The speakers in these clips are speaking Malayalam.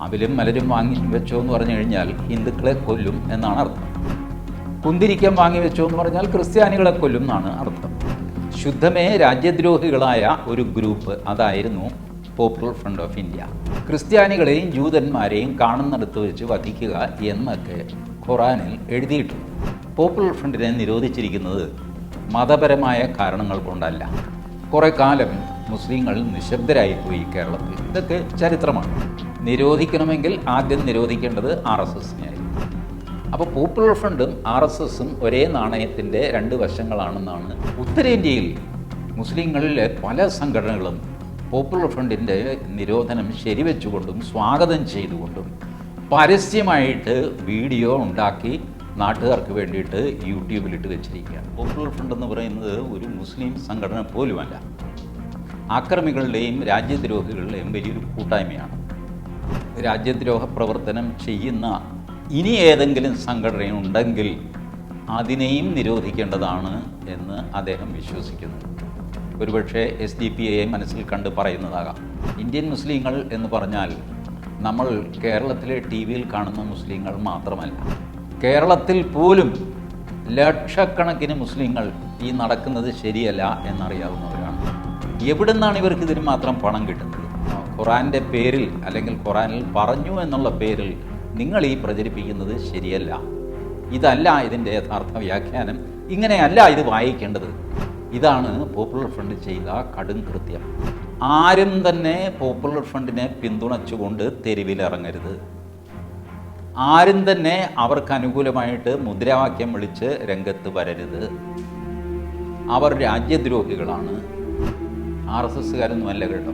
അവിലും മലരും വാങ്ങി വെച്ചോ എന്ന് പറഞ്ഞു കഴിഞ്ഞാൽ ഹിന്ദുക്കളെ കൊല്ലും എന്നാണ് അർത്ഥം. കുന്തിരിക്കം വാങ്ങി വെച്ചോ എന്ന് പറഞ്ഞാൽ ക്രിസ്ത്യാനികളെ കൊല്ലും എന്നാണ് അർത്ഥം. ശുദ്ധമേ രാജ്യദ്രോഹികളായ ഒരു ഗ്രൂപ്പ് അതായിരുന്നു പോപ്പുലർ ഫ്രണ്ട് ഓഫ് ഇന്ത്യ ക്രിസ്ത്യാനികളെയും ജൂതന്മാരെയും കാണുന്നിടത്ത് വെച്ച് വധിക്കുക എന്നൊക്കെ ഖുറാനിൽ എഴുതിയിട്ടുണ്ട്. പോപ്പുലർ ഫ്രണ്ടിനെ നിരോധിച്ചിരിക്കുന്നത് മതപരമായ കാരണങ്ങൾ കൊണ്ടല്ല. കുറേ കാലം മുസ്ലിങ്ങൾ നിശബ്ദരായിപ്പോയി കേരളത്തിൽ. ഇതൊക്കെ ചരിത്രമാണ്. നിരോധിക്കണമെങ്കിൽ ആദ്യം നിരോധിക്കേണ്ടത് ആർ എസ് എസിനെയായിരുന്നു അപ്പോൾ പോപ്പുലർ ഫ്രണ്ടും ആർ എസ് എസും ഒരേ നാണയത്തിന്റെ രണ്ട് വശങ്ങളാണെന്നാണ് ഉത്തരേന്ത്യയിൽ മുസ്ലിങ്ങളിലെ പല സംഘടനകളും പോപ്പുലർ ഫ്രണ്ടിന്റെ നിരോധനം ശരിവെച്ചുകൊണ്ടും സ്വാഗതം ചെയ്തുകൊണ്ടും പരസ്യമായിട്ട് വീഡിയോ ഉണ്ടാക്കി നാട്ടുകാർക്ക് വേണ്ടിയിട്ട് യൂട്യൂബിലിട്ട് വെച്ചിരിക്കുകയാണ്. പോപ്പുലർ ഫ്രണ്ട് എന്ന് പറയുന്നത് ഒരു മുസ്ലിം സംഘടന പോലുമല്ല. ആക്രമികളുടെയും രാജ്യദ്രോഹികളുടെയും വലിയൊരു കൂട്ടായ്മയാണ്. രാജ്യദ്രോഹ പ്രവർത്തനം ചെയ്യുന്ന ഇനി ഏതെങ്കിലും സംഘടനയുണ്ടെങ്കിൽ അതിനെയും നിരോധിക്കേണ്ടതാണ് എന്ന് അദ്ദേഹം വിശ്വസിക്കുന്നു. ഒരുപക്ഷെ എസ് ഡി പി എ മനസ്സിൽ കണ്ട് പറയുന്നതാകാം. ഇന്ത്യൻ മുസ്ലിങ്ങൾ എന്ന് പറഞ്ഞാൽ നമ്മൾ കേരളത്തിലെ ടി വിയിൽ കാണുന്ന മുസ്ലിങ്ങൾ മാത്രമല്ല. കേരളത്തിൽ പോലും ലക്ഷക്കണക്കിന് മുസ്ലിങ്ങൾ ഈ നടക്കുന്നത് ശരിയല്ല എന്നറിയാവുന്നവരാണ്. എവിടുന്നാണ് ഇവർക്ക് ഇതിന് മാത്രം പണം കിട്ടുന്നത്? ഖുറാന്റെ പേരിൽ അല്ലെങ്കിൽ ഖുറാനിൽ പറഞ്ഞു എന്നുള്ള പേരിൽ നിങ്ങൾ ഈ പ്രചരിപ്പിക്കുന്നത് ശരിയല്ല. ഇതല്ല ഇതിന്റെ യഥാർത്ഥ വ്യാഖ്യാനം. ഇങ്ങനെയല്ല ഇത് വായിക്കേണ്ടത്. ഇതാണ് പോപ്പുലർ ഫ്രണ്ട് ചെയ്ത കടും കൃത്യം. ആരും തന്നെ പോപ്പുലർ ഫ്രണ്ടിനെ പിന്തുണച്ചുകൊണ്ട് തെരുവിലിറങ്ങരുത്. ആരും തന്നെ അവർക്ക് അനുകൂലമായിട്ട് മുദ്രാവാക്യം വിളിച്ച് രംഗത്ത് വരരുത്. അവർ രാജ്യദ്രോഹികളാണ്. ആർ എസ് എസ്സുകാരൊന്നുമല്ല കേട്ടോ.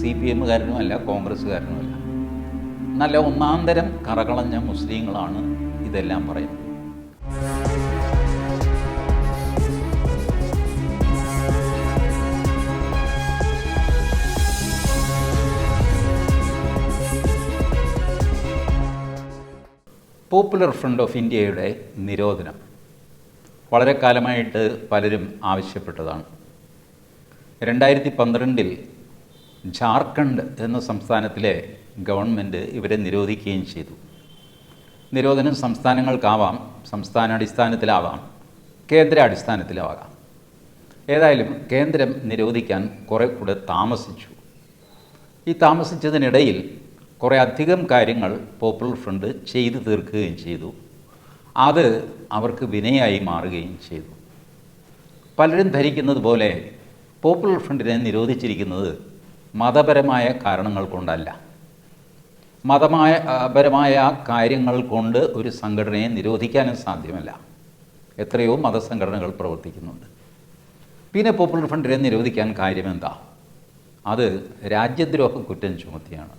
സി പി എമ്മുകാരനുമല്ല കോൺഗ്രസ്സുകാരനുമല്ല നല്ല ഒന്നാം തരം കറകളഞ്ഞ മുസ്ലിങ്ങളാണ് ഇതെല്ലാം പറയുന്നത്. പോപ്പുലർ ഫ്രണ്ട് ഓഫ് ഇന്ത്യയുടെ നിരോധനം. വളരെ കാലമായിട്ട് പലരും ആവശ്യപ്പെട്ടതാണ്. രണ്ടായിരത്തി പന്ത്രണ്ടിൽ ജാർഖണ്ഡ് എന്ന സംസ്ഥാനത്തിലെ ഗവൺമെന്റ് ഇവരെ നിരോധിക്കുകയും ചെയ്തു. നിരോധനം സംസ്ഥാനങ്ങൾക്കാവാം സംസ്ഥാനാടിസ്ഥാനത്തിലാവാം കേന്ദ്രാടിസ്ഥാനത്തിലാവാം. ഏതായാലും കേന്ദ്രം നിരോധിക്കാൻ കുറേ കൂടെ താമസിച്ചു. ഈ താമസിച്ചതിനിടയിൽ കുറേ അധികം കാര്യങ്ങൾ പോപ്പുലർ ഫ്രണ്ട് ചെയ്തു തീർക്കുകയും ചെയ്തു. അത് അവർക്ക് വിനയായി മാറുകയും ചെയ്തു. പലരും ധരിക്കുന്നത് പോലെ പോപ്പുലർ ഫ്രണ്ടിനെ നിരോധിച്ചിരിക്കുന്നത് മതപരമായ കാരണങ്ങൾ കൊണ്ടല്ല. മതമായ പരമായ കാര്യങ്ങൾ കൊണ്ട് ഒരു സംഘടനയെ നിരോധിക്കാനും സാധ്യമല്ല. എത്രയോ മതസംഘടനകൾ പ്രവർത്തിക്കുന്നുണ്ട്. പിന്നെ പോപ്പുലർ ഫ്രണ്ടിനെ നിരോധിക്കാൻ കാര്യമെന്താ അത് രാജ്യദ്രോഹ കുറ്റം ചുമത്തിയാണ്.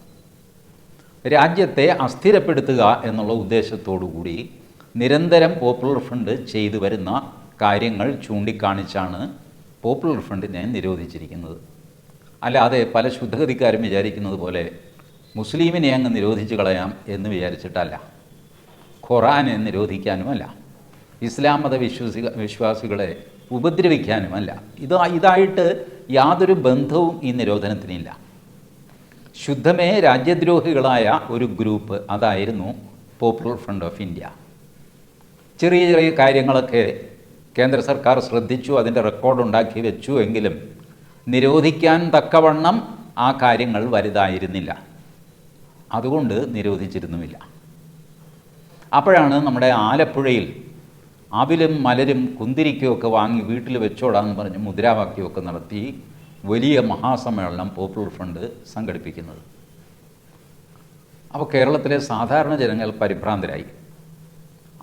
രാജ്യത്തെ അസ്ഥിരപ്പെടുത്തുക എന്നുള്ള ഉദ്ദേശത്തോടു കൂടി നിരന്തരം പോപ്പുലർ ഫ്രണ്ട് ചെയ്തു വരുന്ന കാര്യങ്ങൾ ചൂണ്ടിക്കാണിച്ചാണ് പോപ്പുലർ ഫ്രണ്ടിനെ നിരോധിച്ചിരിക്കുന്നത്. അല്ലാതെ പല ശുദ്ധഗതിക്കാരും വിചാരിക്കുന്നത് പോലെ മുസ്ലിമിനെ അങ്ങ് നിരോധിച്ച് കളയാം എന്ന് വിചാരിച്ചിട്ടല്ല. ഖുറാനെ നിരോധിക്കാനുമല്ല. ഇസ്ലാം മത വിശ്വസി വിശ്വാസികളെ ഉപദ്രവിക്കാനുമല്ല. ഇത് ഇതായിട്ട് യാതൊരു ബന്ധവും ഈ നിരോധനത്തിനില്ല. ശുദ്ധമേ രാജ്യദ്രോഹികളായ ഒരു ഗ്രൂപ്പ് അതായിരുന്നു പോപ്പുലർ ഫ്രണ്ട് ഓഫ് ഇന്ത്യ. ചെറിയ ചെറിയ കാര്യങ്ങളൊക്കെ കേന്ദ്ര സർക്കാർ ശ്രദ്ധിച്ചു അതിന്റെ റെക്കോർഡ് ഉണ്ടാക്കി വെച്ചു എങ്കിലും നിരോധിക്കാൻ തക്കവണ്ണം ആ കാര്യങ്ങൾ വലുതായിരുന്നില്ല. അതുകൊണ്ട് നിരോധിച്ചിരുന്നുമില്ല. അപ്പോഴാണ് നമ്മുടെ ആലപ്പുഴയിൽ അവിലും മലരും കുന്തിരിക്കയൊക്കെ വാങ്ങി വീട്ടിൽ വെച്ചോടാന്ന് പറഞ്ഞ് മുദ്രാവാക്യമൊക്കെ നടത്തി വലിയ മഹാസമ്മേളനം പോപ്പുലർ ഫ്രണ്ട് സംഘടിപ്പിക്കുന്നത്. അപ്പോൾ കേരളത്തിലെ സാധാരണ ജനങ്ങൾ പരിഭ്രാന്തരായി.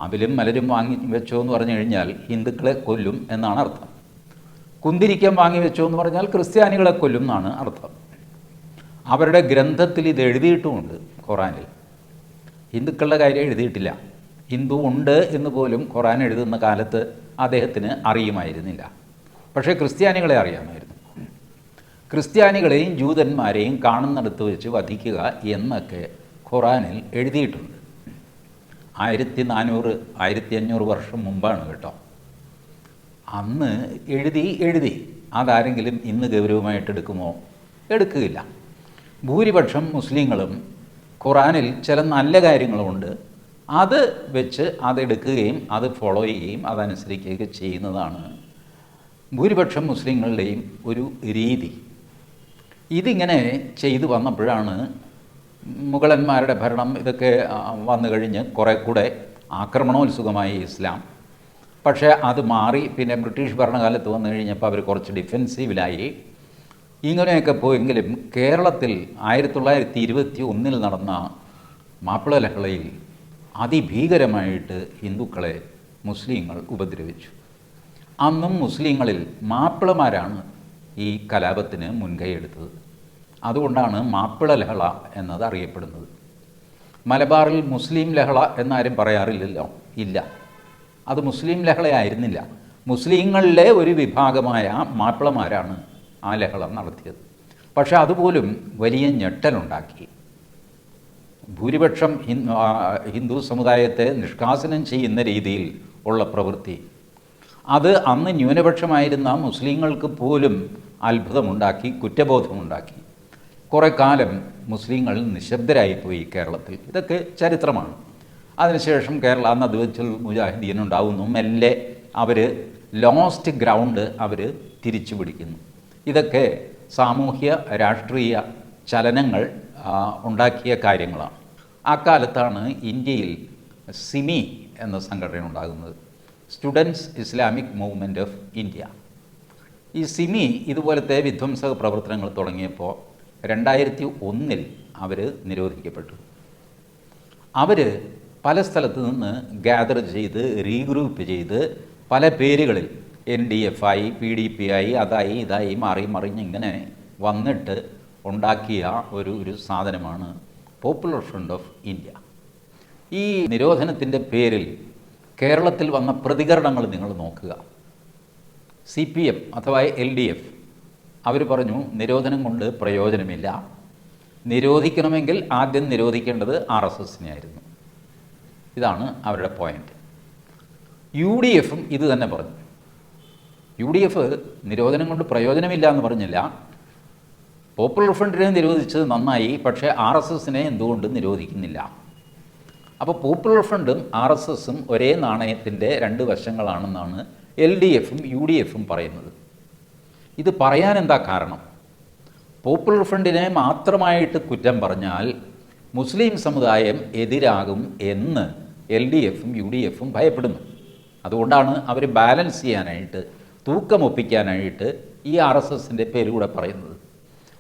അവിലും മലരും വാങ്ങി വെച്ചോ എന്ന് പറഞ്ഞു കഴിഞ്ഞാൽ ഹിന്ദുക്കളെ കൊല്ലും എന്നാണ് അർത്ഥം. കുന്തിരിക്കം വാങ്ങി വെച്ചോ എന്ന് പറഞ്ഞാൽ ക്രിസ്ത്യാനികളെ കൊല്ലും എന്നാണ് അർത്ഥം. അവരുടെ ഗ്രന്ഥത്തിൽ ഇത് എഴുതിയിട്ടുമുണ്ട് ഖുറാനിൽ ഹിന്ദുക്കളുടെ കാര്യം എഴുതിയിട്ടില്ല. ഹിന്ദു ഉണ്ട് എന്ന് പോലും ഖുറാൻ എഴുതുന്ന കാലത്ത് അദ്ദേഹത്തിന് അറിയുമായിരുന്നില്ല. പക്ഷേ ക്രിസ്ത്യാനികളെ അറിയാമായിരുന്നു. ക്രിസ്ത്യാനികളെയും ജൂതന്മാരെയും കാണുന്നിടത്ത് വെച്ച് വധിക്കുക എന്നൊക്കെ ഖുറാനിൽ എഴുതിയിട്ടുണ്ട്. ആയിരത്തി നാനൂറ് ആയിരത്തി അഞ്ഞൂറ് വർഷം മുമ്പാണ് കേട്ടോ. അന്ന് എഴുതി എഴുതി. അതാരെങ്കിലും ഇന്ന് ഗൗരവമായിട്ട് എടുക്കുമോ? എടുക്കുകയില്ല. ഭൂരിപക്ഷം മുസ്ലിങ്ങളും ഖുറാനിൽ ചില നല്ല കാര്യങ്ങളുമുണ്ട്. അത് വെച്ച് അതെടുക്കുകയും അത് ഫോളോ ചെയ്യുകയും അതനുസരിക്കുകയൊക്കെ ചെയ്യുന്നതാണ് ഭൂരിപക്ഷം മുസ്ലിങ്ങളുടെയും ഒരു രീതി. ഇതിങ്ങനെ ചെയ്തു വന്നപ്പോഴാണ് മുഗളന്മാരുടെ ഭരണം ഇതൊക്കെ വന്നു കഴിഞ്ഞ് കുറേ കൂടെ ആക്രമണോത്സുകമായി ഇസ്ലാം. പക്ഷേ അത് മാറി പിന്നെ ബ്രിട്ടീഷ് ഭരണകാലത്ത് വന്നു കഴിഞ്ഞപ്പോൾ അവർ കുറച്ച് ഡിഫെൻസീവിലായി. ഇങ്ങനെയൊക്കെ പോയെങ്കിലും കേരളത്തിൽ ആയിരത്തി തൊള്ളായിരത്തി ഇരുപത്തി ഒന്നിൽ നടന്ന മാപ്പിള ലഹളയിൽ അതിഭീകരമായിട്ട് ഹിന്ദുക്കളെ മുസ്ലിങ്ങൾ ഉപദ്രവിച്ചു. അന്നും മുസ്ലിങ്ങളിൽ മാപ്പിളമാരാണ് ഈ കലാപത്തിന് മുൻകൈയെടുത്തത് അതുകൊണ്ടാണ് മാപ്പിള ലഹള എന്നത് അറിയപ്പെടുന്നത്. മലബാറിൽ മുസ്ലിം ലഹള എന്നാരും പറയാറില്ലല്ലോ. ഇല്ല. അത് മുസ്ലിം ലഹളയായിരുന്നില്ല. മുസ്ലിങ്ങളിലെ ഒരു വിഭാഗമായ മാപ്പിളമാരാണ് ആ ലഹള നടത്തിയത്. പക്ഷെ അതുപോലും വലിയ ഞെട്ടലുണ്ടാക്കി. ഭൂരിപക്ഷം ഹിന്ദു സമുദായത്തെ നിഷ്കാസനം ചെയ്യുന്ന രീതിയിൽ ഉള്ള പ്രവൃത്തി. അത് അന്ന് ന്യൂനപക്ഷമായിരുന്ന മുസ്ലിങ്ങൾക്ക് പോലും അത്ഭുതമുണ്ടാക്കി കുറ്റബോധമുണ്ടാക്കി. കുറേ കാലം മുസ്ലിങ്ങൾ നിശബ്ദരായിപ്പോയി കേരളത്തിൽ. ഇതൊക്കെ ചരിത്രമാണ്. അതിനുശേഷം കേരള അന്ന് നദ്വച്ചുൽ മുജാഹിദീൻ ഉണ്ടാവുന്നു മെല്ലെ അവർ ലോസ്റ്റ് ഗ്രൗണ്ട് അവർ തിരിച്ചു പിടിക്കുന്നു ഇതൊക്കെ സാമൂഹ്യ രാഷ്ട്രീയ ചലനങ്ങൾ ഉണ്ടാക്കിയ കാര്യങ്ങളാണ്. കാലത്താണ് ഇന്ത്യയിൽ സിമി എന്ന സംഘടന ഉണ്ടാകുന്നത്. Students Islamic Movement of India ഈ സിമി ഇതുപോലത്തെ വിധ്വംസക പ്രവർത്തനങ്ങൾ തുടങ്ങിയപ്പോൾ രണ്ടായിരത്തി ഒന്നിൽ അവർ നിരോധിക്കപ്പെട്ടു. അവർ പല സ്ഥലത്ത് നിന്ന് ഗ്യാദർ ചെയ്ത് റീഗ്രൂപ്പ് ചെയ്ത് പല പേരുകളിൽ എൻ ഡി എഫ് ആയി പി ഡി പി ആയി അതായി ഇതായി മാറി മറിഞ്ഞ് ഇങ്ങനെ വന്നിട്ട് ഉണ്ടാക്കിയ ഒരു ഒരു സാധനമാണ് പോപ്പുലർ ഫ്രണ്ട് ഓഫ് ഇന്ത്യ ഈ നിരോധനത്തിന്റെ പേരിൽ കേരളത്തിൽ വന്ന പ്രതികരണങ്ങൾ നിങ്ങൾ നോക്കുക. സി പി എം അഥവാ എൽ ഡി എഫ് അവർ പറഞ്ഞു നിരോധനം കൊണ്ട് പ്രയോജനമില്ല. നിരോധിക്കണമെങ്കിൽ ആദ്യം നിരോധിക്കേണ്ടത് ആർ എസ് എസിനെ ആയിരുന്നു ഇതാണ് അവരുടെ പോയിന്റ് യു ഡി എഫും ഇത് തന്നെ പറഞ്ഞു. യു ഡി എഫ് നിരോധനം കൊണ്ട് പ്രയോജനമില്ല എന്ന് പറഞ്ഞില്ല. പോപ്പുലർ ഫ്രണ്ടിനെ നിരോധിച്ചത് നന്നായി പക്ഷേ ആർ എസ് എസിനെ എന്തുകൊണ്ട് നിരോധിക്കുന്നില്ല? അപ്പോൾ പോപ്പുലർ ഫ്രണ്ടും ആർ എസ് എസും ഒരേ നാണയത്തിന്റെ രണ്ട് വശങ്ങളാണെന്നാണ് എൽ ഡി എഫും യു ഡി എഫും പറയുന്നത്. ഇത് പറയാൻ എന്താ കാരണം? പോപ്പുലർ ഫ്രണ്ടിനെ മാത്രമായിട്ട് കുറ്റം പറഞ്ഞാൽ മുസ്ലിം സമുദായം എതിരാകും എന്ന് എൽ ഡി എഫും യു ഡി എഫും ഭയപ്പെടുന്നു. അതുകൊണ്ടാണ് അവർ ബാലൻസ് ചെയ്യാനായിട്ട് തൂക്കമൊപ്പിക്കാനായിട്ട് ഈ ആർ എസ് എസിന്റെ പേരുകൂടെ പറയുന്നത്.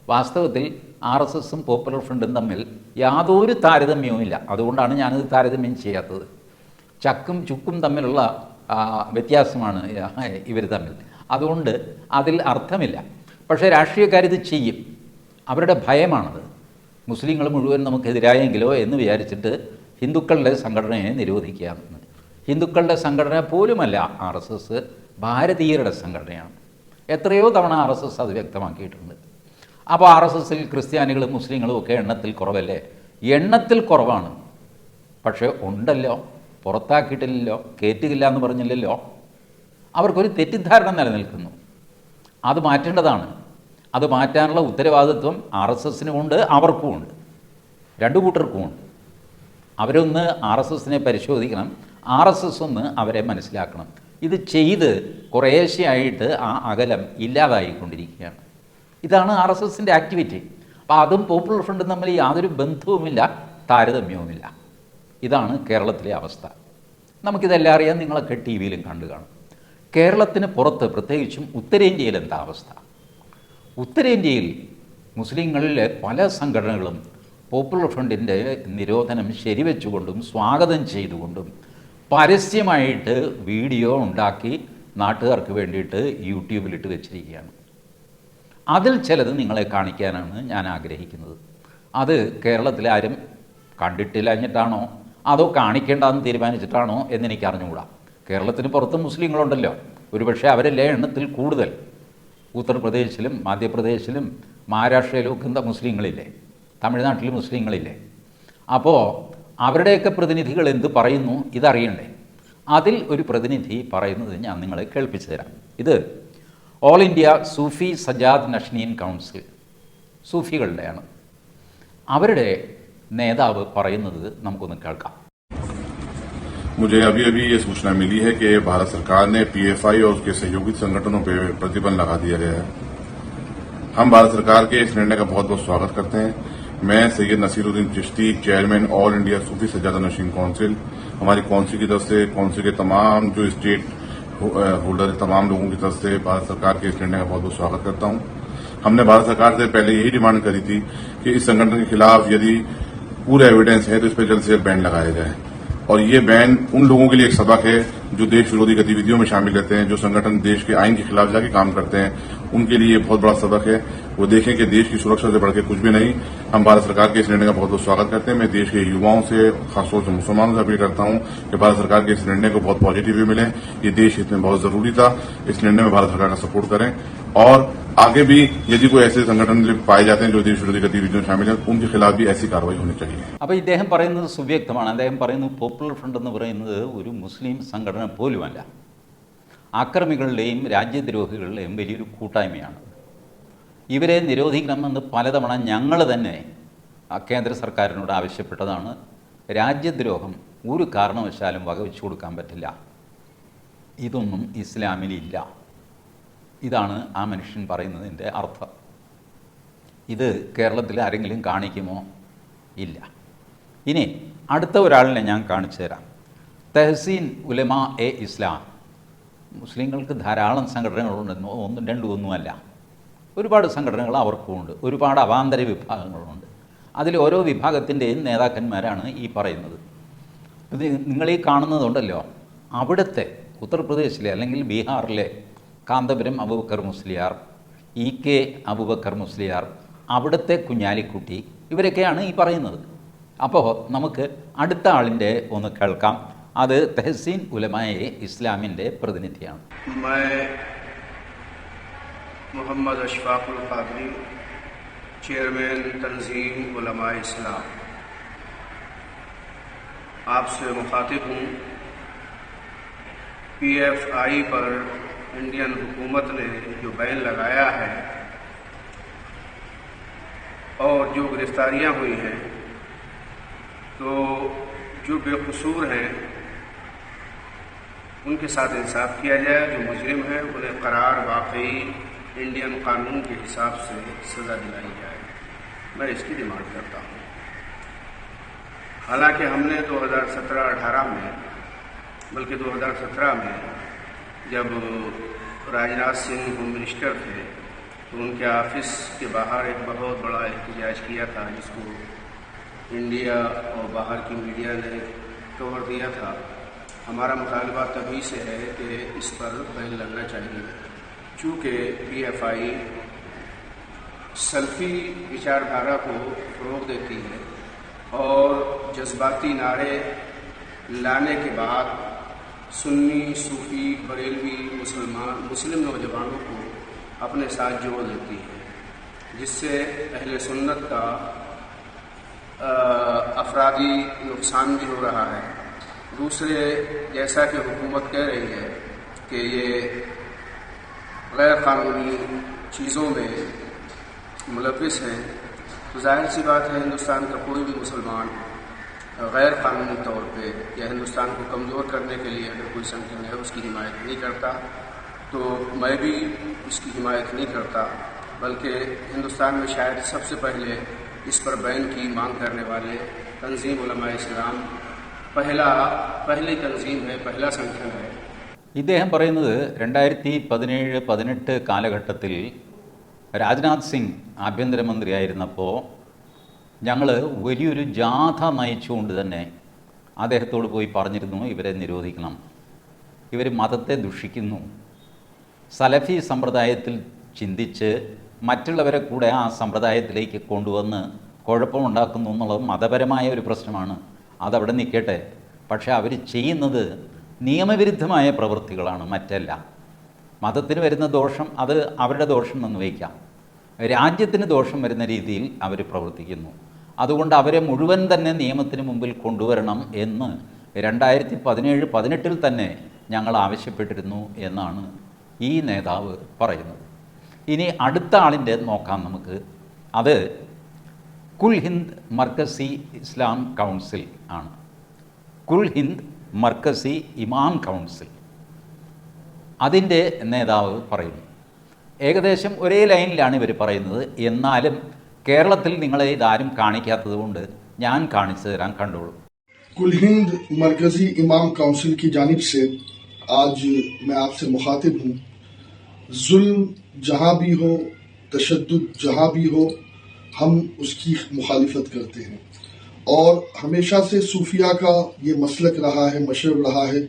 വാസ്തവത്തിൽ ആർ എസ് എസും പോപ്പുലർ ഫ്രണ്ടും തമ്മിൽ യാതൊരു താരതമ്യവും ഇല്ല. അതുകൊണ്ടാണ് ഞാനത് താരതമ്യം ചെയ്യാത്തത്. ചക്കും ചുക്കും തമ്മിലുള്ള വ്യത്യാസമാണ് ഇവർ തമ്മിൽ. അതുകൊണ്ട് അതിൽ അർത്ഥമില്ല. പക്ഷേ രാഷ്ട്രീയക്കാർ ഇത് ചെയ്യും. അവരുടെ ഭയമാണത്. മുസ്ലിങ്ങൾ മുഴുവൻ നമുക്കെതിരായെങ്കിലോ എന്ന് വിചാരിച്ചിട്ട് ഹിന്ദുക്കളുടെ സംഘടനയെ നിരോധിക്കാമെന്ന് ഹിന്ദുക്കളുടെ സംഘടന പോലുമല്ല ആർ എസ് എസ് ഭാരതീയരുടെ സംഘടനയാണ്. എത്രയോ തവണ ആർ എസ് എസ് അത് വ്യക്തമാക്കിയിട്ടുണ്ട്. അപ്പോൾ ആർ എസ് എസിൽ ക്രിസ്ത്യാനികളും മുസ്ലിങ്ങളും ഒക്കെ എണ്ണത്തിൽ കുറവല്ലേ? എണ്ണത്തിൽ കുറവാണ്. പക്ഷേ ഉണ്ടല്ലോ പുറത്താക്കിയിട്ടില്ലല്ലോ കയറ്റുകില്ല എന്ന് പറഞ്ഞില്ലല്ലോ. അവർക്കൊരു തെറ്റിദ്ധാരണ നിലനിൽക്കുന്നു. അത് മാറ്റേണ്ടതാണ്. അത് മാറ്റാനുള്ള ഉത്തരവാദിത്വം ആർ എസ് എസിനുമുണ്ട് അവർക്കുമുണ്ട് രണ്ടു കൂട്ടർക്കുമുണ്ട് അവരൊന്ന് ആർ എസ് എസിനെ പരിശോധിക്കണം ആർ എസ് എസ് ഒന്ന് അവരെ മനസ്സിലാക്കണം. ഇത് ചെയ്ത് കുറേശ്ശെയായിട്ട് ആ അകലം ഇല്ലാതായിക്കൊണ്ടിരിക്കുകയാണ്. ഇതാണ് ആർ എസ് എസിന്റെ ആക്ടിവിറ്റി. അപ്പോൾ അതും പോപ്പുലർ ഫ്രണ്ടും തമ്മിൽ യാതൊരു ബന്ധവുമില്ല താരതമ്യവുമില്ല. ഇതാണ് കേരളത്തിലെ അവസ്ഥ. നമുക്കിതെല്ലാം അറിയാം നിങ്ങളൊക്കെ ടി വിയിലും കണ്ടു കാണും. കേരളത്തിന് പുറത്ത് പ്രത്യേകിച്ചും ഉത്തരേന്ത്യയിൽ എന്താ അവസ്ഥ? ഉത്തരേന്ത്യയിൽ മുസ്ലിങ്ങളിലെ പല സംഘടനകളും പോപ്പുലർ ഫ്രണ്ടിന്റെ നിരോധനം ശരിവെച്ചുകൊണ്ടും സ്വാഗതം ചെയ്തുകൊണ്ടും പരസ്യമായിട്ട് വീഡിയോ ഉണ്ടാക്കി നാട്ടുകാർക്ക് വേണ്ടിയിട്ട് യൂട്യൂബിലിട്ട് വെച്ചിരിക്കുകയാണ്. അതിൽ ചിലത് നിങ്ങളെ കാണിക്കാനാണ് ഞാൻ ആഗ്രഹിക്കുന്നത്. അത് കേരളത്തിലെ ആരും കണ്ടിട്ടില്ലഞ്ഞിട്ടാണോ അതോ കാണിക്കേണ്ടെന്ന് തീരുമാനിച്ചിട്ടാണോ എന്നെനിക്ക് അറിഞ്ഞുകൂടാ കേരളത്തിന് പുറത്ത് മുസ്ലിങ്ങളുണ്ടല്ലോ. ഒരുപക്ഷെ അവരല്ലേ എണ്ണത്തിൽ കൂടുതൽ. ഉത്തർപ്രദേശിലും മധ്യപ്രദേശിലും മഹാരാഷ്ട്രയിലും ഒക്കെ എന്താ മുസ്ലിങ്ങളില്ലേ? തമിഴ്നാട്ടിൽ മുസ്ലിങ്ങളില്ലേ? അപ്പോൾ അവരുടെയൊക്കെ പ്രതിനിധികൾ എന്ത് പറയുന്നു? ഇതറിയണ്ടേ? അതിൽ ഒരു പ്രതിനിധി പറയുന്നത് ഞാൻ നിങ്ങളെ കേൾപ്പിച്ചു തരാം. ഇത് all India Sufi Sajjad Nashnin council സൂഫികളുടെയാണ്. അവരുടെ നേതാവ് പറയുന്നത് നമുക്കൊന്ന് കേൾക്കാം. مجھے ابھی ابھی یہ سوچنا ملی ہے کہ بھارت سرکار نے پی ایف آئی اور اس کے سہیوگی سنگٹنوں پہ پرتیبند لگا دیا گیا ہے۔ ہم بھارت سرکار کے اس نرنے کا بہت بہت سواگت کرتے ہیں۔ میں سید نصیر الدین چشتی، چیئرمین آل انڈیا صوفی سجادہ نشین کونسل، ہماری کونسل کی طرف سے، کونسل کے تمام جو اسٹیٹ ہولڈر تمام لوگوں کی طرف سے بھارت سرکار کے اس نرنے کا بہت بہت سواگت کرتا ہوں۔ ہم نے بھارت سرکار سے پہلے یہی ڈیمانڈ کری تھی کہ اس سنگٹن کے خلاف یدی پورا ایویڈینس ہے تو اس پہ جلد سے جلد بین لگایا جائے اور یہ بین ان لوگوں کے لیے ایک سبق ہے جو دیش ورودی گتیویدیوں میں شامل رہتے ہیں، جو سنگٹن دیش کے آئین کے خلاف جا کے کام کرتے ہیں۔ ان کے لیے بہت بڑا سبق ہے۔ وہ دیکھیں کہ دیش کی سرکشا سے بڑھ کے کچھ بھی نہیں۔ ہم بھارت سرکار کے اس نرنے کا بہت بہت سواگت کرتے ہیں۔ میں دیش کے یواؤں سے، خاص طور سے مسلمانوں سے اپیل کرتا ہوں کہ بھارت سرکار کے اس نرنے کو بہت پازیٹیو ملے یہ دیش ہت میں بہت ضروری تھا۔ اس نرنے میں بھارت سرکار کا سپورٹ کریں۔ और आगे भी यदि कोई ऐसे संगठन पाए जाते हैं जो देश विरोधी गतिविधियों में शामिल है उनके खिलाफ भी ऐसी कार्रवाई होनी चाहिए അപ്പോൾ ഇദ്ദേഹം പറയുന്നത് സുവ്യക്തമാണ് അദ്ദേഹം പറയുന്നത് പോപ്പുലർ ഫ്രണ്ട് എന്ന് പറയുന്നത് ഒരു മുസ്ലിം സംഘടന പോലുമല്ല അക്രമികളുടെയും രാജ്യദ്രോഹികളുടെയും വലിയൊരു കൂട്ടായ്മയാണ് ഇവരെ നിരോധിക്കണമെന്ന് പലതവണ ഞങ്ങൾ തന്നെ ആ കേന്ദ്ര സർക്കാരിനോട് ആവശ്യപ്പെട്ടതാണ് രാജ്യദ്രോഹം ഒരു കാരണവശാലും വകവെച്ചു കൊടുക്കാൻ പറ്റില്ല ഇതൊന്നും ഇസ്ലാമിലില്ല ഇതാണ് ആ മനുഷ്യൻ പറയുന്നതിന്റെ അർത്ഥം. ഇത് കേരളത്തിൽ ആരെങ്കിലും കാണിക്കുമോ? ഇല്ല. ഇനി അടുത്ത ഒരാളിനെ ഞാൻ കാണിച്ചു തരാം. തെഹസീൻ ഉലമ എ ഇസ്ലാം. മുസ്ലിങ്ങൾക്ക് ധാരാളം സംഘടനകളുണ്ടെന്നോ ഒന്നും രണ്ടും ഒന്നുമല്ല. ഒരുപാട് സംഘടനകൾ അവർക്കുമുണ്ട്. ഒരുപാട് അവാന്തര വിഭാഗങ്ങളുണ്ട്. അതിൽ ഓരോ വിഭാഗത്തിന്റെയും നേതാക്കന്മാരാണ് ഈ പറയുന്നത്. നിങ്ങളീ കാണുന്നതുണ്ടല്ലോ. അവിടുത്തെ ഉത്തർപ്രദേശിലെ അല്ലെങ്കിൽ ബീഹാറിലെ കാന്തപുരം അബൂബക്കർ മുസ്ലിയാർ ഇ കെ അബൂബക്കർ മുസ്ലിയാർ അവിടുത്തെ കുഞ്ഞാലിക്കുട്ടി ഇവരൊക്കെയാണ് ഈ പറയുന്നത് അപ്പോൾ നമുക്ക് അടുത്ത ആളിൻ്റെ ഒന്ന് കേൾക്കാം അത് തെഹസീൻ ഉലമായെ ഇസ്ലാമിൻ്റെ പ്രതിനിധിയാണ് मैं मोहम्मद अशफाकुल कादरी चेयरमैन तंजीम उलमा इस्लाम आपसे मुखातिब हूँ पीएफआई पर انڈین حکومت نے جو بین لگایا ہے اور جو گرفتاریاں ہوئی ہیں، تو جو بے قصور ہیں، ان کے ساتھ انصاف کیا جائے، جو مجرم ہیں، انہیں قرار واقعی انڈین قانون کے حساب سے سزا دلائی جائے۔ میں اس کی ڈیمانڈ کرتا ہوں۔ حالانکہ ہم نے دو ہزار سترہ اٹھارہ میں، بلکہ دو ہزار سترہ میں جب راج ناتھ سنگھ ہوم منسٹر تھے تو ان کے آفس کے باہر ایک بہت بڑا احتجاج کیا تھا، جس کو انڈیا اور باہر کی میڈیا نے کور دیا تھا۔ ہمارا مطالبہ تبھی سے ہے کہ اس پر بین لگنا چاہیے۔ چونکہ پی ایف آئی سلفی وچار دھارا کو فروغ دیتی ہے اور جذباتی نعرے لانے کے بعد سنی، صوفی، بریلوی، مسلمان، مسلم نوجوانوں کو اپنے ساتھ جوڑ دیتی ہے، جس سے اہل سنت کا افرادی نقصان بھی ہو رہا ہے۔ دوسرے، جیسا کہ حکومت کہہ رہی ہے کہ یہ غیر قانونی چیزوں میں ملوث ہیں، تو ظاہر سی بات ہے، ہندوستان کا کوئی بھی مسلمان غیر قانونی طور پہ یا ہندوستان کو کمزور کرنے کے لیے اگر کوئی سنگٹن ہے، اس کی حمایت نہیں کرتا، تو میں بھی اس کی حمایت نہیں کرتا، بلکہ ہندوستان میں شاید سب سے پہلے اس پر بین کی مانگ کرنے والے تنظیم علماء اسلام پہلا، پہلی تنظیم ہے، پہلا سنگٹن ہے۔ ഇദ്ദേഹം പറയുന്നത് کال പതിനേഴ് പതിനെട്ട് കാലഘട്ടത്തിൽ രാജ്നാഥ് സിംഗ് ആഭ്യന്തരമന്ത്രിയായിരുന്നപ്പോൾ ഞങ്ങൾ വലിയൊരു ജാഥ നയിച്ചുകൊണ്ട് തന്നെ അദ്ദേഹത്തോട് പോയി പറഞ്ഞിരുന്നു ഇവരെ നിരോധിക്കണം. ഇവർ മതത്തെ ദുഷിക്കുന്നു. സലഫി സമ്പ്രദായത്തിൽ ചിന്തിച്ച് മറ്റുള്ളവരെ കൂടെ ആ സമ്പ്രദായത്തിലേക്ക് കൊണ്ടുവന്ന് കുഴപ്പമുണ്ടാക്കുന്നു എന്നുള്ളത് മതപരമായ ഒരു പ്രശ്നമാണ്. അതവിടെ നിൽക്കട്ടെ. പക്ഷേ അവർ ചെയ്യുന്നത് നിയമവിരുദ്ധമായ പ്രവൃത്തികളാണ് മറ്റല്ല. മതത്തിന് വരുന്ന ദോഷം അത് അവരുടെ ദോഷം എന്ന് വയ്ക്കാം. രാജ്യത്തിന് ദോഷം വരുന്ന രീതിയിൽ അവർ പ്രവർത്തിക്കുന്നു. അതുകൊണ്ട് അവരെ മുഴുവൻ തന്നെ നിയമത്തിന് മുമ്പിൽ കൊണ്ടുവരണം എന്ന് രണ്ടായിരത്തി പതിനേഴ് പതിനെട്ടിൽ തന്നെ ഞങ്ങൾ ആവശ്യപ്പെട്ടിരുന്നു എന്നാണ് ഈ നേതാവ് പറയുന്നത്. ഇനി അടുത്ത ആളിന്റെ നോക്കാം നമുക്ക്. അത് കുൽഹിന്ദ് മർക്കസി ഇസ്ലാം കൗൺസിൽ ആണ്. കുൽഹിന്ദ് മർക്കസി ഇമാം കൗൺസിൽ. അതിന്റെ നേതാവ് പറയുന്നു. ഏകദേശം ഒരേ ലൈനിലാണ് ഇവർ പറയുന്നത്. എന്നാലും കേരളത്തിൽ നിങ്ങളെ ഇതാരും കാണിക്കാത്തത് കൊണ്ട് ഞാൻ കാണിച്ചു തരാൻ കണ്ടോളൂ. കുൽഹിന്ദ് مرکزی ഇമാം കൗൺസിൽ കി ജാനിബ് سے ആജ് മേ آپ سے مخاطب ہوں ظلم جہاں بھی ہو تشدد جہاں بھی ہو ہم اس کی مخالفت کرتے ہیں اور ہمیشہ سے صوفیہ کا یہ مسلک رہا ہے مشرب رہا ہے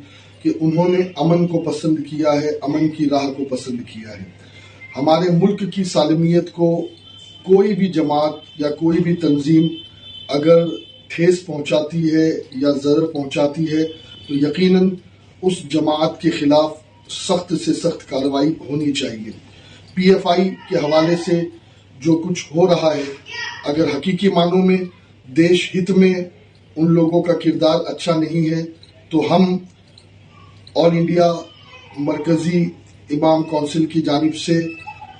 کہ انہوں نے امن کو پسند کیا ہے امن کی راہ کو پسند کیا ہے ہمارے ملک کی سالمیت کو کوئی بھی جماعت یا کوئی بھی تنظیم اگر ٹھیس پہنچاتی ہے یا ضرر پہنچاتی ہے، تو یقیناً اس جماعت کے خلاف سخت سے سخت کاروائی ہونی چاہیے۔ پی ایف آئی کے حوالے سے جو کچھ ہو رہا ہے، اگر حقیقی معنوں میں دیش ہت میں ان لوگوں کا کردار اچھا نہیں ہے، تو ہم آل انڈیا مرکزی امام کونسل کی جانب سے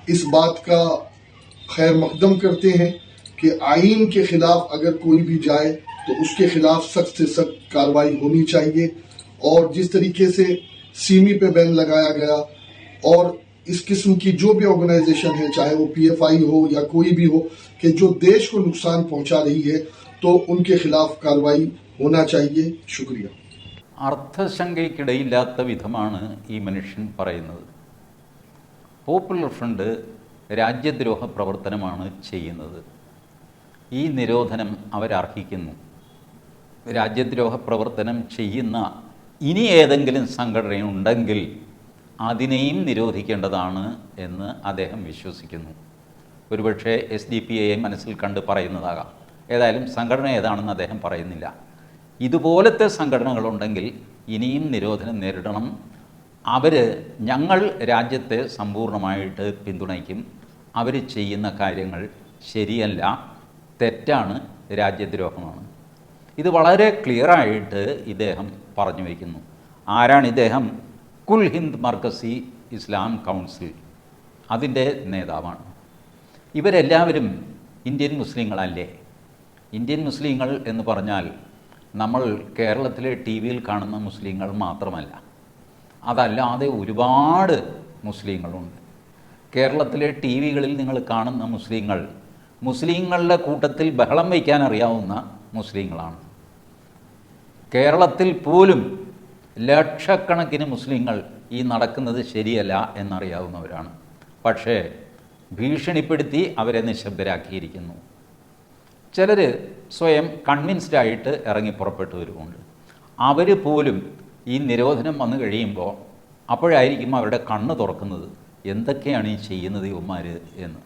اس بات کا خیر مقدم کرتے ہیں کہ آئین کے خلاف اگر کوئی بھی جائے تو اس کے خلاف سخت سے سخت کاروائی ہونی چاہیے اور جس طریقے سے سیمی پہ بین لگایا گیا اور اس قسم کی جو بھی آرگنائزیشن ہے، چاہے وہ پی ایف آئی ہو یا کوئی بھی ہو، کہ جو دیش کو نقصان پہنچا رہی ہے، تو ان کے خلاف کاروائی ہونا چاہیے۔ شکریہ۔ അർത്ഥശങ്കയ്ക്കിടയില്ലാത്ത വിധമാണ് ഈ മനുഷ്യൻ പറയുന്നത്. پوپلر فرنڈ രാജ്യദ്രോഹ പ്രവർത്തനമാണ് ചെയ്യുന്നത്. ഈ നിരോധനം അവരർഹിക്കുന്നു. രാജ്യദ്രോഹ പ്രവർത്തനം ചെയ്യുന്ന ഇനി ഏതെങ്കിലും സംഘടനയുണ്ടെങ്കിൽ അതിനെയും നിരോധിക്കേണ്ടതാണ് എന്ന് അദ്ദേഹം വിശ്വസിക്കുന്നു. ഒരുപക്ഷെ എസ് ഡി പി എയെ മനസ്സിൽ കണ്ട് പറയുന്നതാകാം. ഏതായാലും സംഘടന ഏതാണെന്ന് അദ്ദേഹം പറയുന്നില്ല. ഇതുപോലത്തെ സംഘടനകളുണ്ടെങ്കിൽ ഇനിയും നിരോധനം നേരിടണം അവർ ഞങ്ങൾ രാജ്യത്തെ സമ്പൂർണമായിട്ട് പിന്തുണയ്ക്കും. അവർ ചെയ്യുന്ന കാര്യങ്ങൾ ശരിയല്ല തെറ്റാണ് രാജ്യദ്രോഹമാണ് ഇത് വളരെ ക്ലിയറായിട്ട് ഇദ്ദേഹം പറഞ്ഞു വയ്ക്കുന്നു ആരാണ് ഇദ്ദേഹം? കുൽ ഹിന്ദ് മർക്കസി ഇസ്ലാം കൗൺസിൽ. അതിന്റെ നേതാവാണ്. ഇവരെല്ലാവരും ഇന്ത്യൻ മുസ്ലിങ്ങളല്ലേ? ഇന്ത്യൻ മുസ്ലിങ്ങൾ എന്ന് പറഞ്ഞാൽ നമ്മൾ കേരളത്തിലെ ടി വിയിൽ കാണുന്ന മുസ്ലിങ്ങൾ മാത്രമല്ല. അതല്ലാതെ ഒരുപാട് മുസ്ലിങ്ങളുണ്ട്. കേരളത്തിലെ ടി വികളിൽ നിങ്ങൾ കാണുന്ന മുസ്ലിങ്ങൾ മുസ്ലിങ്ങളുടെ കൂട്ടത്തിൽ ബഹളം വയ്ക്കാൻ അറിയാവുന്ന മുസ്ലിങ്ങളാണ്. കേരളത്തിൽ പോലും ലക്ഷക്കണക്കിന് മുസ്ലിങ്ങൾ ഈ നടക്കുന്നത് ശരിയല്ല എന്നറിയാവുന്നവരാണ്. പക്ഷേ ഭീഷണിപ്പെടുത്തി അവരെ നിശബ്ദരാക്കിയിരിക്കുന്നു. ചിലർ സ്വയം കൺവിൻസ്ഡ് ആയിട്ട് ഇറങ്ങി പുറപ്പെട്ടവരുമുണ്ട്. അവർ പോലും ഈ നിരോധനം വന്നു കഴിയുമ്പോൾ അപ്പോഴായിരിക്കും അവരുടെ കണ്ണ് തുറക്കുന്നത്. എന്തൊക്കെയാണ് ഈ ചെയ്യുന്നത് ഇവന്മാർ എന്ന്.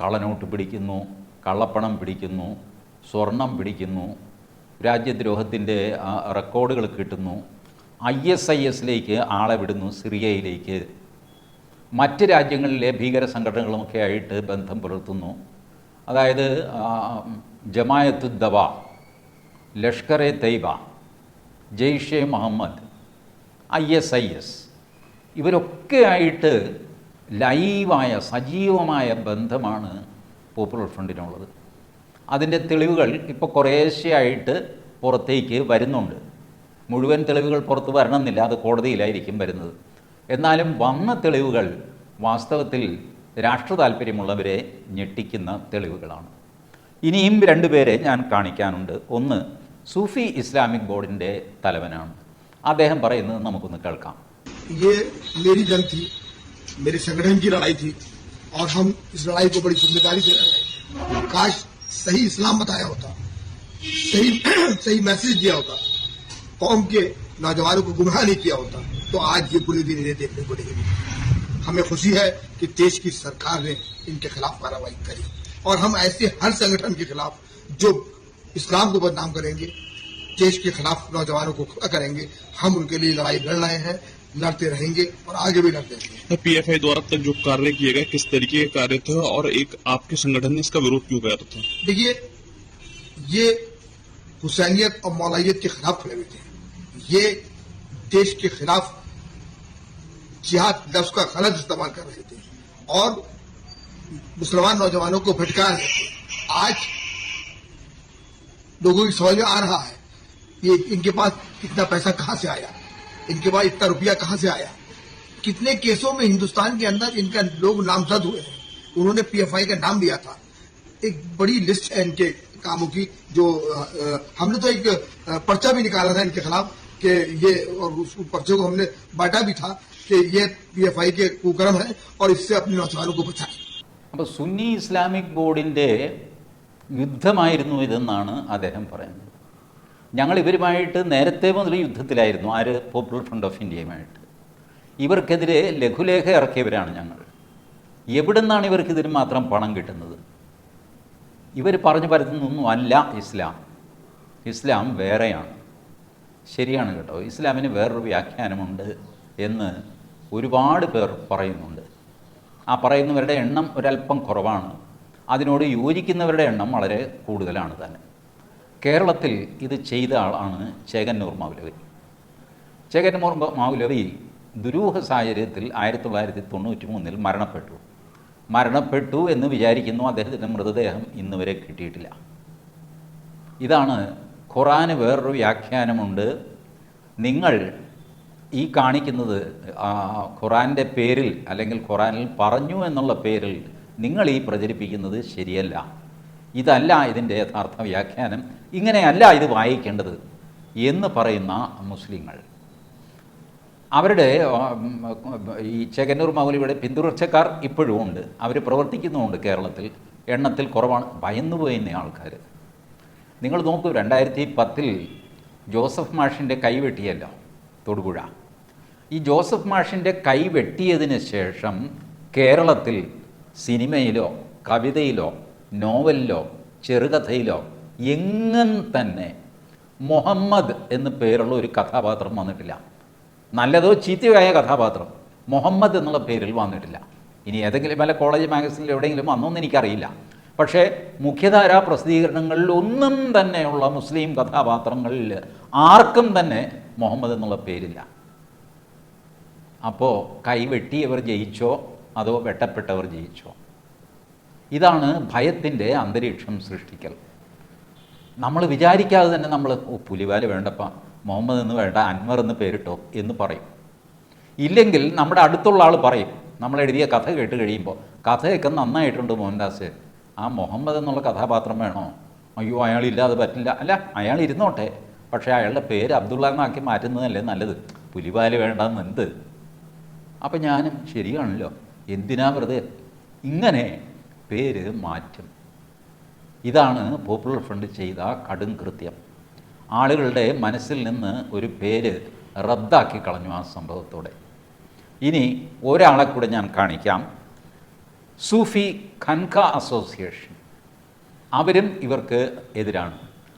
കള്ളനോട്ട് പിടിക്കുന്നു കള്ളപ്പണം പിടിക്കുന്നു സ്വർണം പിടിക്കുന്നു രാജ്യദ്രോഹത്തിന്റെ റെക്കോർഡുകൾ കിട്ടുന്നു ഐ എസ് ഐ എസിലേക്ക് ആളെ വിടുന്നു സിറിയയിലേക്ക്. മറ്റ് രാജ്യങ്ങളിലെ ഭീകര സംഘടനകളുമൊക്കെ ആയിട്ട് ബന്ധം പുലർത്തുന്നു. അതായത് Jamaat Dawa Lashkar e Taiba Jaishe Muhammad I S I S. ഇവരൊക്കെ ആയിട്ട് ലൈവായ സജീവമായ ബന്ധമാണ് പോപ്പുലർ ഫ്രണ്ടിനുള്ളത് അതിന്റെ തെളിവുകൾ ഇപ്പോൾ കുറേശ്ശെയായിട്ട് പുറത്തേക്ക് വരുന്നുണ്ട്. മുഴുവൻ തെളിവുകൾ പുറത്ത് വരണമെന്നില്ല അത് കോടതിയിലായിരിക്കും വരുന്നത്. എന്നാലും വന്ന തെളിവുകൾ വാസ്തവത്തിൽ രാഷ്ട്ര താല്പര്യമുള്ളവരെ ഞെട്ടിക്കുന്ന തെളിവുകളാണ്. ഇനിയും രണ്ടുപേരെ ഞാൻ കാണിക്കാനുണ്ട്. ഒന്ന് സൂഫി ഇസ്ലാമിക് ബോർഡിൻ്റെ തലവനാണ് അദ്ദേഹം പറയുന്നത് നമുക്കൊന്ന് കേൾക്കാം ये मेरी जंग थी मेरे संगठन की लड़ाई थी और हम इस लड़ाई को बड़ी जिम्मेदारी से लड़ रहे काश सही इस्लाम बताया होता सही सही मैसेज दिया होता कौम के नौजवानों को गुमराह नहीं किया होता तो आज ये पूरे दिन इन्हें देखने को नहीं मिली हमें खुशी है कि देश की सरकार ने इनके खिलाफ कार्रवाई करी और हम ऐसे हर संगठन के खिलाफ जो اسلام کو بدنام کریں گے دیش کے خلاف نوجوانوں کو کھڑا کریں گے ہم ان کے لیے لڑائی لڑ رہے ہیں لڑتے رہیں گے اور آگے بھی لڑتے رہیں گے۔ پی ایف آئی دوارا تک جو کاریہ کیے گئے کس طریقے کے کاریہ تھے اور ایک آپ کے سنگھن نے اس کا وروپ کیوں کیا؟ تھا دیکھیے یہ حسینیت اور مولائیت کے خلاف کھڑے ہوئے تھے۔ یہ دیش کے خلاف جہاد لفظ کا غلط استعمال کر رہے تھے اور مسلمان نوجوانوں کو بھٹکا رہے تھے۔ آج لوگوں کی سمجھ میں آ رہا ہے۔ یہ ان کے پاس اتنا پیسہ کہاں سے آیا؟ ان کے پاس اتنا روپیہ کہاں سے آیا؟ کتنے کیسوں میں ہندوستان کے اندر ان کا لوگ نامزد ہوئے ہیں؟ انہوں نے پی ایف آئی کا نام لیا تھا۔ ایک بڑی لسٹ ہے ان کے کاموں کی جو ہم نے تو ایک پرچہ بھی نکالا تھا ان کے خلاف کہ یہ، اور اس پرچے کو ہم نے بانٹا بھی تھا کہ یہ پی ایف آئی کے کوکرم ہے اور اس سے اپنے نوجوانوں کو بچائیں۔ اسلامک بورڈ ഇസ്ലാമിക് ബോർഡിൻ്റെ യുദ്ധമായിരുന്നു ഇതെന്നാണ് അദ്ദേഹം പറയുന്നത്. ഞങ്ങൾ ഇവരുമായിട്ട് നേരത്തെ മുതൽ യുദ്ധത്തിലായിരുന്നു ആര്? പോപ്പുലർ ഫ്രണ്ട് ഓഫ് ഇന്ത്യയുമായിട്ട് ഇവർക്കെതിരെ ലഘുലേഖ ഇറക്കിയവരാണ് ഞങ്ങൾ. എവിടെ നിന്നാണ് ഇവർക്ക് ഇതിന് മാത്രം പണം കിട്ടുന്നത്? ഇവർ പറഞ്ഞു പരത്തുന്നൊന്നും അല്ല ഇസ്ലാം. ഇസ്ലാം വേറെയാണ്. ശരിയാണ് കേട്ടോ. ഇസ്ലാമിന് വേറൊരു വ്യാഖ്യാനമുണ്ട് എന്ന് ഒരുപാട് പേർ പറയുന്നുണ്ട്. ആ പറയുന്നവരുടെ എണ്ണം ഒരല്പം കുറവാണ്. അതിനോട് യോജിക്കുന്നവരുടെ എണ്ണം വളരെ കൂടുതലാണ് തന്നെ. കേരളത്തിൽ ഇത് ചെയ്ത ആളാണ് ചേകന്നൂർ മൗലവി ചേകന്നൂർ മൗലവി ദുരൂഹ സാഹചര്യത്തിൽ ആയിരത്തി തൊള്ളായിരത്തി തൊണ്ണൂറ്റി മൂന്നിൽ മരണപ്പെട്ടു. മരണപ്പെട്ടു എന്ന് വിചാരിക്കുന്നു അദ്ദേഹത്തിന്റെ മൃതദേഹം ഇന്ന് വരെ കിട്ടിയിട്ടില്ല. ഇതാണ് ഖുറാന് വേറൊരു വ്യാഖ്യാനമുണ്ട്. നിങ്ങൾ ഈ കാണിക്കുന്നത് ഖുറാന്റെ പേരിൽ അല്ലെങ്കിൽ ഖുറാനിൽ പറഞ്ഞു എന്നുള്ള പേരിൽ നിങ്ങൾ ഈ പ്രചരിപ്പിക്കുന്നത് ശരിയല്ല. ഇതല്ല ഇതിന്റെ യഥാർത്ഥ വ്യാഖ്യാനം. ഇങ്ങനെയല്ല ഇത് വായിക്കേണ്ടത് എന്ന് പറയുന്ന മുസ്ലിങ്ങൾ. അവരുടെ ഈ ചെകന്നൂർ മൗലിയുടെ പിന്തുടർച്ചക്കാർ ഇപ്പോഴും ഉണ്ട്. അവർ പ്രവർത്തിക്കുന്നുമുണ്ട് കേരളത്തിൽ. എണ്ണത്തിൽ കുറവാണ്. ഭയന്നുപോയിരുന്ന ആൾക്കാർ. നിങ്ങൾ നോക്കൂ രണ്ടായിരത്തി പത്തിൽ ജോസഫ് മാഷിന്റെ കൈ വെട്ടിയല്ലോ തൊടുപുഴ. ഈ ജോസഫ് മാഷിന്റെ കൈ വെട്ടിയതിന് ശേഷം കേരളത്തിൽ സിനിമയിലോ കവിതയിലോ നോവലിലോ ചെറുകഥയിലോ എങ്ങും തന്നെ മുഹമ്മദ് എന്ന് പേരുള്ള ഒരു കഥാപാത്രം വന്നിട്ടില്ല. നല്ലതോ ചീത്തയായ കഥാപാത്രം മുഹമ്മദ് എന്നുള്ള പേരിൽ വന്നിട്ടില്ല. ഇനി ഏതെങ്കിലും വല്ല കോളേജ് മാഗസിനിൽ എവിടെയെങ്കിലും വന്നോന്ന് എനിക്കറിയില്ല. പക്ഷേ മുഖ്യധാരാ പ്രസിദ്ധീകരണങ്ങളിൽ ഒന്നും തന്നെയുള്ള മുസ്ലിം കഥാപാത്രങ്ങളിൽ ആർക്കും തന്നെ മുഹമ്മദ് എന്നുള്ള പേരില്ല. അപ്പോൾ കൈവെട്ടിയവർ ജയിച്ചോ? അതോ വെട്ടപ്പെട്ടവർ ജയിച്ചോ? ഇതാണ് ഭയത്തിന്റെ അന്തരീക്ഷം സൃഷ്ടിക്കൽ. നമ്മൾ വിചാരിക്കാതെ തന്നെ നമ്മൾ ഓ പുലിവാൽ വേണ്ടപ്പ മുഹമ്മദ് എന്ന് വേണ്ട അൻവർ എന്ന് പേരിട്ടോ എന്ന് പറയും. ഇല്ലെങ്കിൽ നമ്മുടെ അടുത്തുള്ള ആൾ പറയും നമ്മൾ എഴുതിയ കഥ കേട്ട് കഴിയുമ്പോൾ കഥയൊക്കെ നന്നായിട്ടുണ്ട് മോഹൻദാസ്. ആ മുഹമ്മദ് എന്നുള്ള കഥാപാത്രം വേണോ? അയ്യോ അയാളില്ലാതെ പറ്റില്ല. അല്ല അയാൾ ഇരുന്നോട്ടെ. പക്ഷേ അയാളുടെ പേര് അബ്ദുള്ള എന്നാക്കി മാറ്റുന്നതല്ലേ നല്ലത്. പുലിവാൽ വേണ്ടെന്ന് എന്ത്? അപ്പം ഞാനും ശരിയാണല്ലോ. എന്തിനാ വെറുതെ ഇങ്ങനെ പേര് മാറ്റും ഇതാണ് പോപ്പുലർ ഫ്രണ്ട് ചെയ്ത കടും കൃത്യം ആളുകളുടെ മനസ്സിൽ നിന്ന് ഒരു പേര് റദ്ദാക്കി കളഞ്ഞു ആ സംഭവത്തോടെ ഇനി ഒരാളെ കൂടെ ഞാൻ കാണിക്കാം സൂഫി ഖൻക അസോസിയേഷൻ അവരും ഇവർക്ക് എതിരാണ്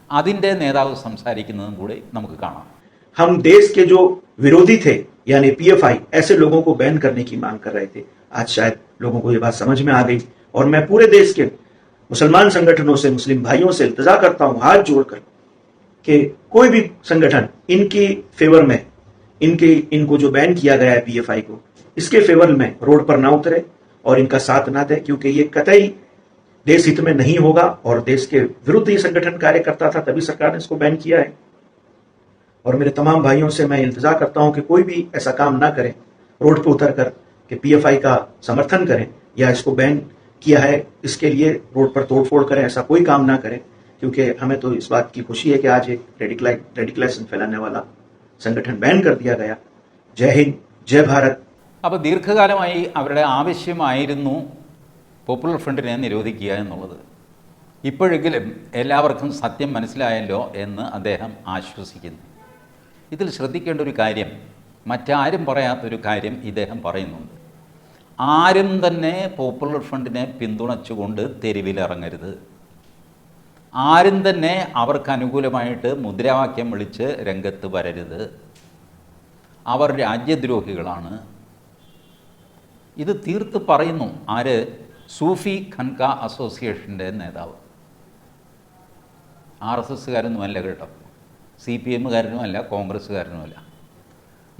അതിൻ്റെ നേതാവ് സംസാരിക്കുന്നതും കൂടെ നമുക്ക് കാണാം हम देश के जो विरोधी थे यानी पीएफआई ऐसे लोगों को बैन करने की मांग कर रहे थे آج شاید لوگوں کو یہ بات سمجھ میں آ گئی۔ اور میں پورے دیش کے مسلمان سنگٹھنوں سے، مسلم بھائیوں سے التجا کرتا ہوں، ہاتھ جوڑ کر، کہ کوئی بھی سنگٹھن ان کی فیور میں، ان کے، ان کو جو بین کیا گیا ہے پی ایف آئی کو، اس کے فیور میں روڈ پر نہ اترے اور ان کا ساتھ نہ دے، کیونکہ یہ قطعی دیش ہت میں نہیں ہوگا اور دیش کے ورد یہ سنگٹھن کاریہ کرتا تھا، تبھی سرکار نے اس کو بین کیا ہے۔ اور میرے تمام بھائیوں سے میں التجا کرتا ہوں کہ کوئی بھی ایسا کام نہ کرے روڈ پہ اتر کر कि पीएफआई का समर्थन करें या इसको बैन किया है इसके लिए रोड पर तोड़फोड़ करें ऐसा कोई काम ना करें क्योंकि हमें तो इस बात की खुशी है कि आज एक रेडिकलाइजेशन फैलाने वाला संगठन बैन कर दिया गया जय हिंद जय भारत അപ്പോൾ ദീർഘകാലമായി അവരുടെ ആവശ്യമായിരുന്നു പോപ്പുലർ ഫ്രണ്ടിനെ നിരോധിക്കുക എന്നുള്ളത് ഇപ്പോഴെങ്കിലും എല്ലാവർക്കും സത്യം മനസ്സിലായല്ലോ എന്ന് അദ്ദേഹം ആശ്വസിക്കുന്നു ഇതിൽ ശ്രദ്ധിക്കേണ്ട ഒരു കാര്യം മറ്റാരും പറയാത്തൊരു കാര്യം ഇദ്ദേഹം പറയുന്നുണ്ട് ആരും തന്നെ പോപ്പുലർ ഫ്രണ്ടിനെ പിന്തുണച്ചുകൊണ്ട് തെരുവിലിറങ്ങരുത്. ആരും തന്നെ അവർക്ക് അനുകൂലമായിട്ട് മുദ്രാവാക്യം വിളിച്ച് രംഗത്ത് വരരുത്. അവർ രാജ്യദ്രോഹികളാണ്. ഇത് തീർത്ത് പറയുന്നു ആര്? സൂഫി ഖൻക അസോസിയേഷന്റെ നേതാവ്. ആർ എസ് എസ്സുകാരൊന്നുമല്ല കേട്ടോ. സി പി എമ്മുകാരനുമല്ല കോൺഗ്രസ്സുകാരനുമല്ല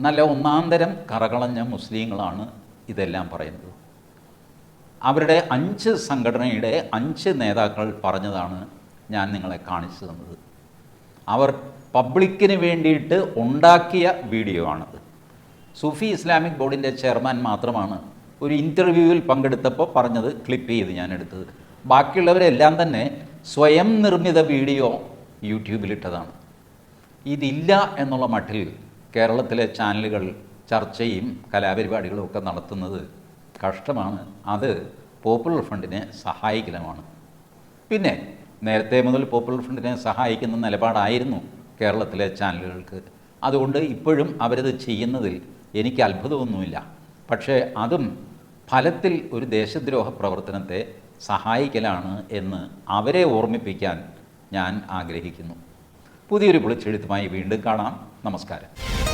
നല്ല ഒന്നാന്തരം കറകളഞ്ഞ മുസ്ലിങ്ങളാണ്. ഇതെല്ലാം പറയുന്നത്. അവരുടെ അഞ്ച് സംഘടനയുടെ അഞ്ച് നേതാക്കൾ പറഞ്ഞതാണ് ഞാൻ നിങ്ങളെ കാണിച്ചു തന്നത്. അവർ പബ്ലിക്കിന് വേണ്ടിയിട്ട് ഉണ്ടാക്കിയ വീഡിയോ ആണത്. സുഫി ഇസ്ലാമിക് ബോർഡിന്റെ ചെയർമാൻ മാത്രമാണ് ഒരു ഇന്റർവ്യൂവിൽ പങ്കെടുത്തപ്പോൾ പറഞ്ഞത് ക്ലിപ്പ് ചെയ്ത് ഞാൻ എടുത്തത്. ബാക്കിയുള്ളവരെല്ലാം തന്നെ സ്വയം നിർമ്മിത വീഡിയോ യൂട്യൂബിലിട്ടതാണ് ഇതില്ല എന്നുള്ള മട്ടിൽ കേരളത്തിലെ ചാനലുകൾ ചർച്ചയും കലാപരിപാടികളും ഒക്കെ നടത്തുന്നത് കഷ്ടമാണ്. അത് പോപ്പുലർ ഫണ്ടിനെ സഹായിക്കലമാണ്. പിന്നെ നേരത്തെ മുതൽ പോപ്പുലർ ഫണ്ടിനെ സഹായിക്കുന്ന നിലപാടായിരുന്നു കേരളത്തിലെ ചാനലുകൾക്ക്. അതുകൊണ്ട് ഇപ്പോഴും അവരത് ചെയ്യുന്നതിൽ എനിക്ക് അത്ഭുതമൊന്നുമില്ല. പക്ഷേ അതും ഫലത്തിൽ ഒരു ദേശദ്രോഹ പ്രവർത്തനത്തെ സഹായിക്കലാണ് എന്ന് അവരെ ഓർമ്മിപ്പിക്കാൻ ഞാൻ ആഗ്രഹിക്കുന്നു. പുതിയൊരു പൊളിച്ചെഴുത്തുമായി വീണ്ടും കാണാം. നമസ്കാരം.